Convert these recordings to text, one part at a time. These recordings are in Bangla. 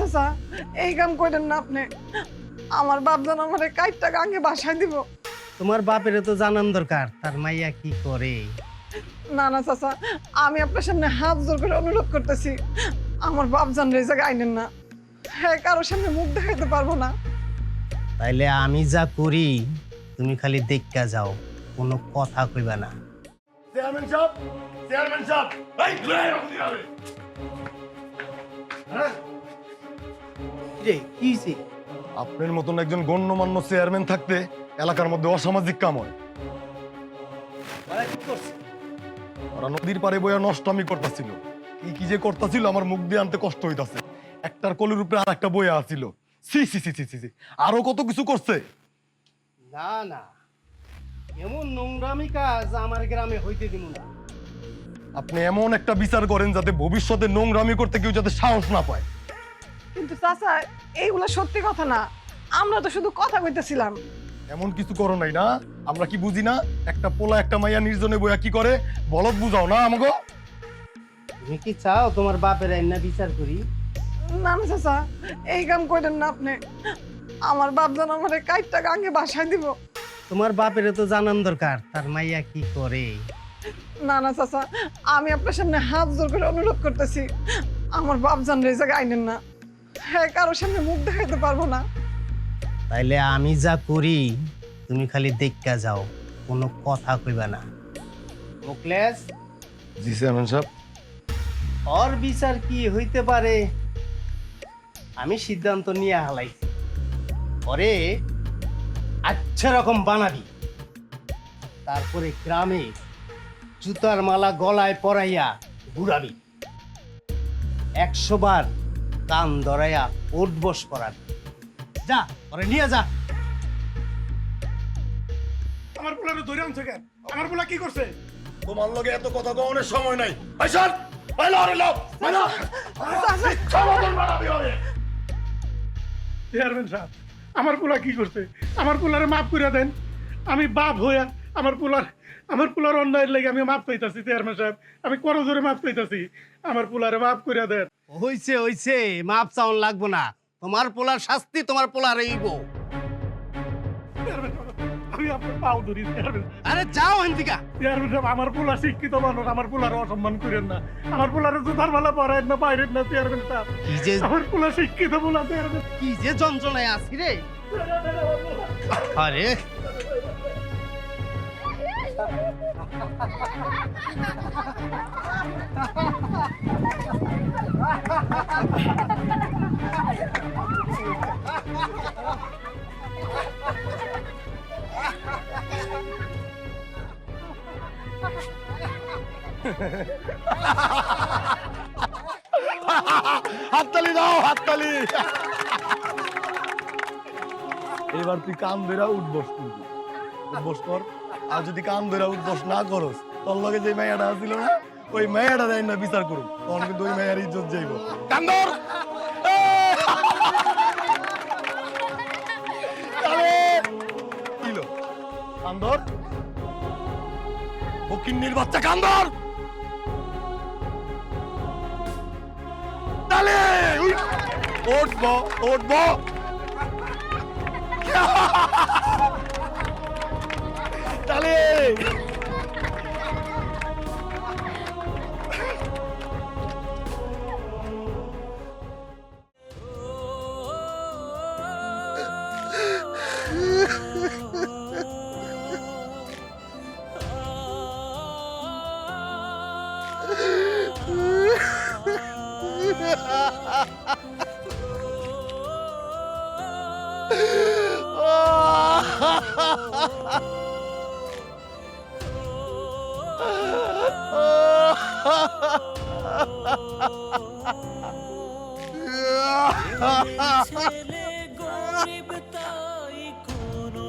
চাচা এই কাম করেন না আপনি। আমার বাপ যেন আমার কাইটটা গাঙ্গে বাসায় দিব। তোমার বাপের তো জানান দরকার তার মাইয়া কি করে? না না চাচা আমি আপনার সামনে হাত জোর করে অনুরোধ করতেছি। আমার বাপ জান রে জায়গায় না। হ্যাঁ কারোর সামনে মুখ দেখাইতে পারব না। তাইলে আমি যা করি তুমি খালি দেখা যাও কোনো কথা কইবা না। চেয়ারম্যান সাহেব চেয়ারম্যান সাহেব রে কি? আপনার মতন একজন গণ্যমান্য চেয়ারম্যান থাকতে এলাকার মধ্যে অসামাজিক কাম হয়। ওরা কি করছে? ওরা নদীর পারে বইয়া নষ্ট আমি করতেছিল। কি কি যে করতেছিল আমার মুখ দিয়ে আনতে কষ্ট হইতাছে। একটার কলের উপরে আর একটা বইয়া আছিল। সি সি সি সি সি সি আরও কত কিছু করছে? না না। এমন নোংরামি কাজ আমার গ্রামে হইতে দিব না। আপনি এমন একটা বিচার করেন যাতে ভবিষ্যতে নোংরামি করতে কেউ যাতে সাহস না পায়। কিন্তু চাচা এইগুলো সত্যি কথা না। আমরা তো শুধু কথা কইতেছিলাম। এমন কিছু করো নাই না। আমরা কি বুঝি না? একটা পোলা একটা মাইয়া নির্জনে বইয়া কি করে? বলদ বুঝাও না আমাকে তুমি কি চাও তোমার বাপের আইনা বিচার করি? না না চাচা এই কাম করেন না আপনি। আমার বাপ যেন আমার কাইটটা গাঙ্গে বাসায় দিব। তোমার বাপের তো জানান দরকার তার মাইয়া কি করে? না না চাচা আমি আপনার সামনে হাত জোর করে অনুরোধ করতেছি। আমার বাপ জান রে জায়গায় আইনেন না। হ্যাঁ কারোর সামনে মুখ দেখাইতে পারব না। তাইলে আমি যা করি তুমি খালি দেখা যাও কোনো কথা কইবা না। মুকলেশ? জি চেয়ারম্যান সাহেব। ওর বিচার কি হইতে পারে? আমি সিদ্ধান্ত নিয়ে হালাই পরে আচ্ছা রকম বানাবি। তারপরে গ্রামে জুতার মালা গলায় পরাইয়া ঘুরাবি। একশো বার কান ধরাইয়া উঠবস করাবি যা ওরে নিয়ে যা। আমার পোলারে ধরে আনছে কেন? আমার পোলা কি করছে? তোমার লগে এত কথা কওয়ানোর সময় নাই। আইসান আইলো আরে লো আইলো সমাধান বানাবি হবে। চেয়ারম্যান সাহেব আমার পোলা কি করছে? আমার পোলারে মাফ করে দেন। আমি বাপ হইয়া আমার পোলার আমার পোলার অন্যায়ের লেগে আমি মাফ পাইতাছি চেয়ারম্যান সাহেব। আমি করো জোরে মাফ পাইতাছি আমার পোলারে মাফ করে দেন। হইছে হইছে মাপ চাউন লাগবো না। তোমার পোলার শাস্তি তোমার পোলার এইব চেয়ারম্যান সাহেব, আমি আপনার পাও ধরি চেয়ারম্যান। আরে যাও হেন্দিকা চেয়ারম্যান সাহেব আমার পোলা শিক্ষিত মানুষ আমার পোলার অসম্মান করেন না। আমার পোলারে জুতার মালা পরায়েন না বাইরেন না চেয়ারম্যান সাহেব। কি যে আমার পোলা শিক্ষিত পোলা চেয়ারম্যান। কি যে যন্ত্রণায় আছি রে। আরে হাততালি দাও হাততালি। এবার তুই কান ধরা উঠবস কিন্তু। উঠবস কর। আর যদি কান ধরে উঠবস না করস, তোর লগে যে মেয়াটা আছিল না, ওই মেয়াটা দেয় না বিচার করুন তখন কিন্তু ওই মেয়ার ইজ্জত যাইব। কান ধর! কিলো? কান ধর! ফকিন্নির বাচ্চা কান ধর! তালে উঠবো উঠবো ছেলে গরিব তাই কোনো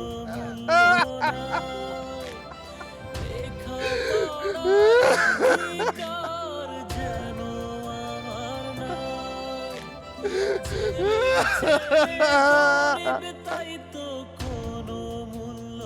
তাই তো কোনো মূল্য